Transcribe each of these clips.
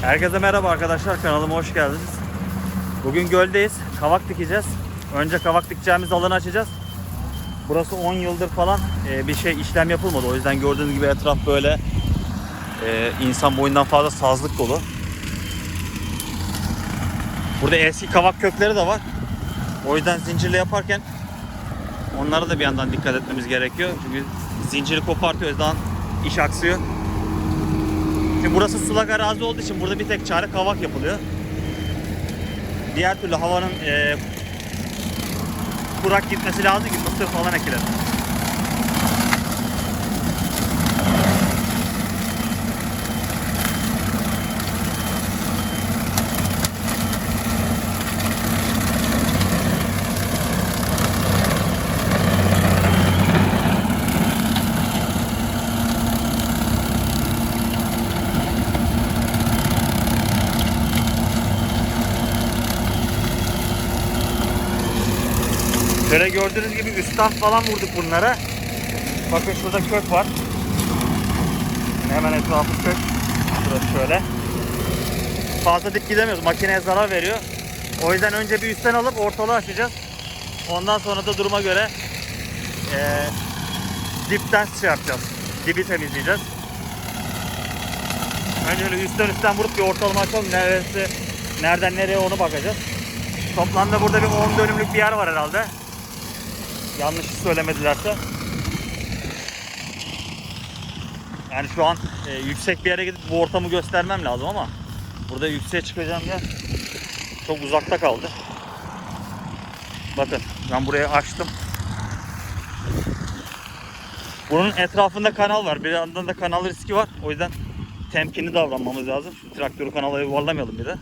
Herkese merhaba arkadaşlar kanalıma hoş geldiniz. Bugün göldeyiz. Kavak dikeceğiz. Önce kavak dikeceğimiz alanı açacağız. Burası 10 yıldır falan e, bir şey işlem yapılmadı. O yüzden gördüğünüz gibi etraf böyle e, insan boyundan fazla sazlık dolu. Burada eski kavak kökleri de var. O yüzden zincirle yaparken onlara da bir yandan dikkat etmemiz gerekiyor. Çünkü zinciri kopartıyor. O yüzden iş aksıyor. Şimdi burası sulak arazi olduğu için burada bir tek çare kavak yapılıyor. Diğer türlü havanın e, kurak gitmesi lazım ki mısır falan ekilir. Şöyle gördüğünüz gibi üstten falan vurduk bunlara. Bakın şurada kök var. Hemen etrafı kök. Burası şöyle. Fazla dip gidemiyoruz. Makineye zarar veriyor. O yüzden önce bir üstten alıp ortalığı açacağız. Ondan sonra da duruma göre eee dipten şey yapacağız. Dibi temizleyeceğiz. Önce öyle üstten üstten vurup bir ortalama açalım. Neresi, nereden nereye onu bakacağız. Toplamda burada bir 10 dönümlük bir yer var herhalde. Yanlış söylemedilerse. Yani şu an e, yüksek bir yere gidip bu ortamı göstermem lazım ama burada yükseğe çıkacağım yer çok uzakta kaldı. Bakın ben burayı açtım. Bunun etrafında kanal var. Bir yandan da kanal riski var. O yüzden temkinli davranmamız lazım. Şu traktörü kanala yuvarlamayalım bir de.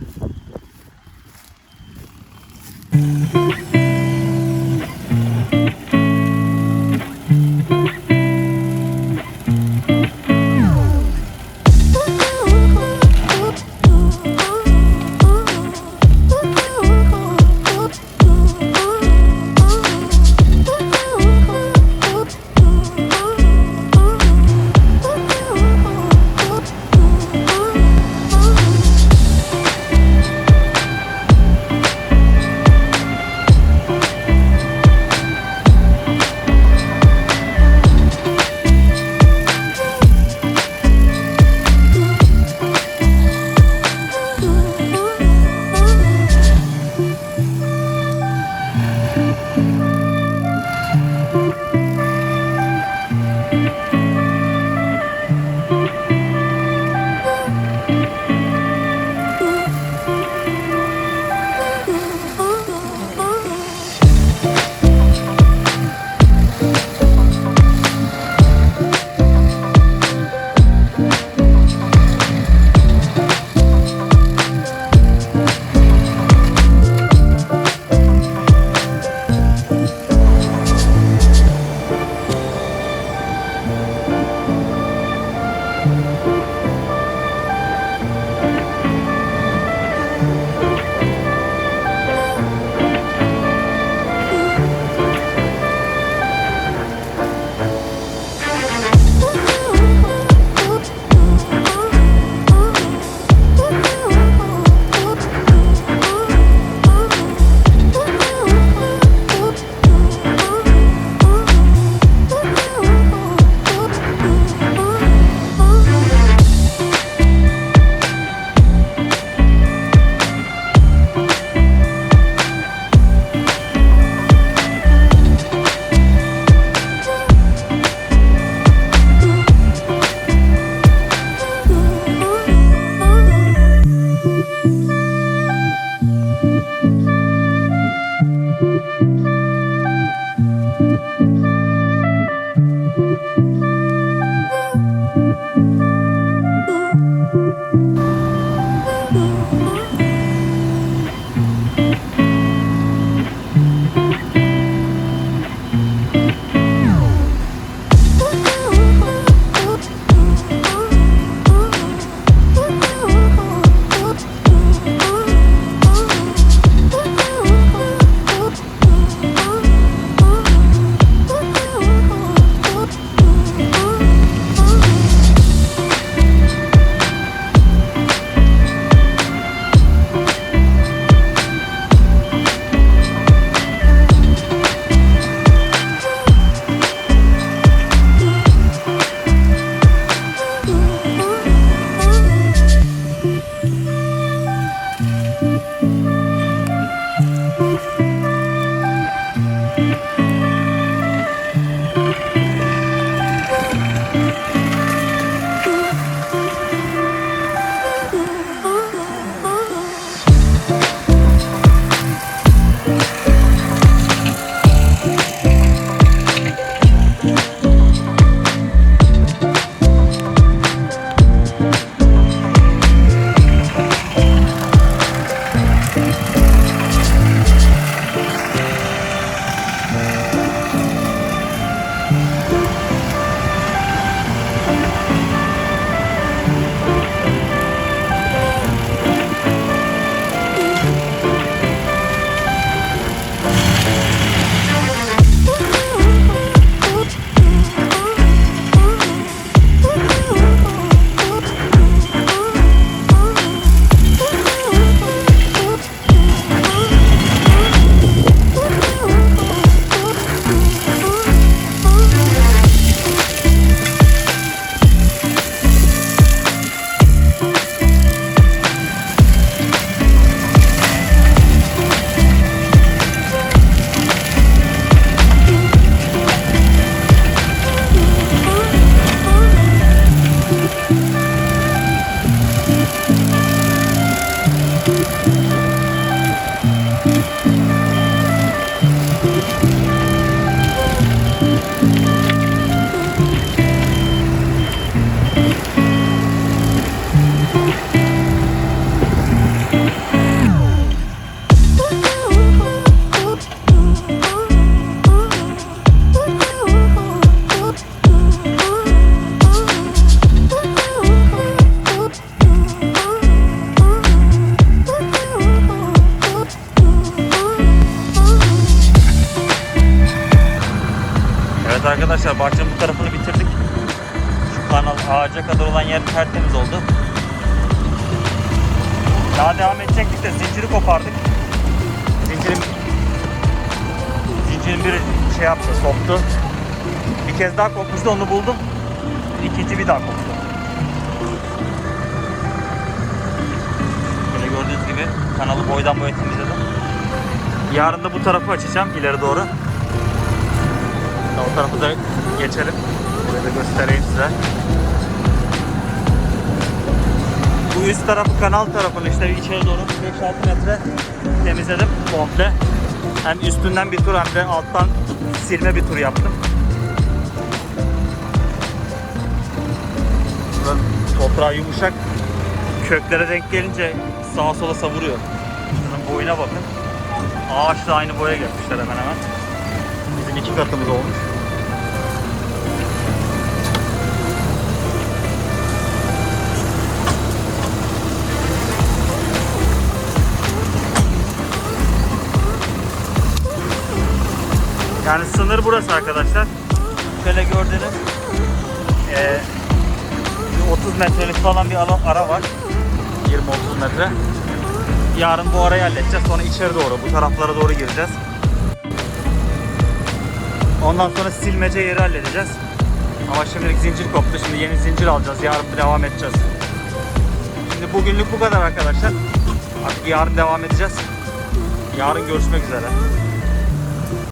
Arkadaşlar bahçenin bu tarafını bitirdik. Şu kanal ağaca kadar olan yer tertemiz oldu. Daha devam edecektik de zinciri kopardık. Zincirin zincirin bir şey yaptı, soktu. Bir kez daha kopmuştu onu buldum. İkinci bir daha koptu. Böyle gördüğünüz gibi kanalı boydan boya temizledim. Yarın da bu tarafı açacağım ileri doğru. O tarafı da geçelim. Burayı da göstereyim size. Bu üst tarafı kanal tarafını işte içeri doğru 5-6 metre temizledim komple. Hem üstünden bir tur hem de alttan silme bir tur yaptım. Buranın toprağı yumuşak. Köklere denk gelince sağa sola savuruyor. Şunun boyuna bakın. Ağaçla aynı boya gelmişler hemen hemen. İki katımız olmuş. Yani sınır burası arkadaşlar. Şöyle gördüğünüz bir 30 metrelik falan bir ara var. 20-30 metre. Yarın bu arayı halledeceğiz. Sonra içeri doğru, bu taraflara doğru gireceğiz. Ondan sonra silmece yeri halledeceğiz. Ama şimdilik zincir koptu. Şimdi yeni zincir alacağız. Yarın devam edeceğiz. Şimdi bugünlük bu kadar arkadaşlar. Artık yarın devam edeceğiz. Yarın görüşmek üzere.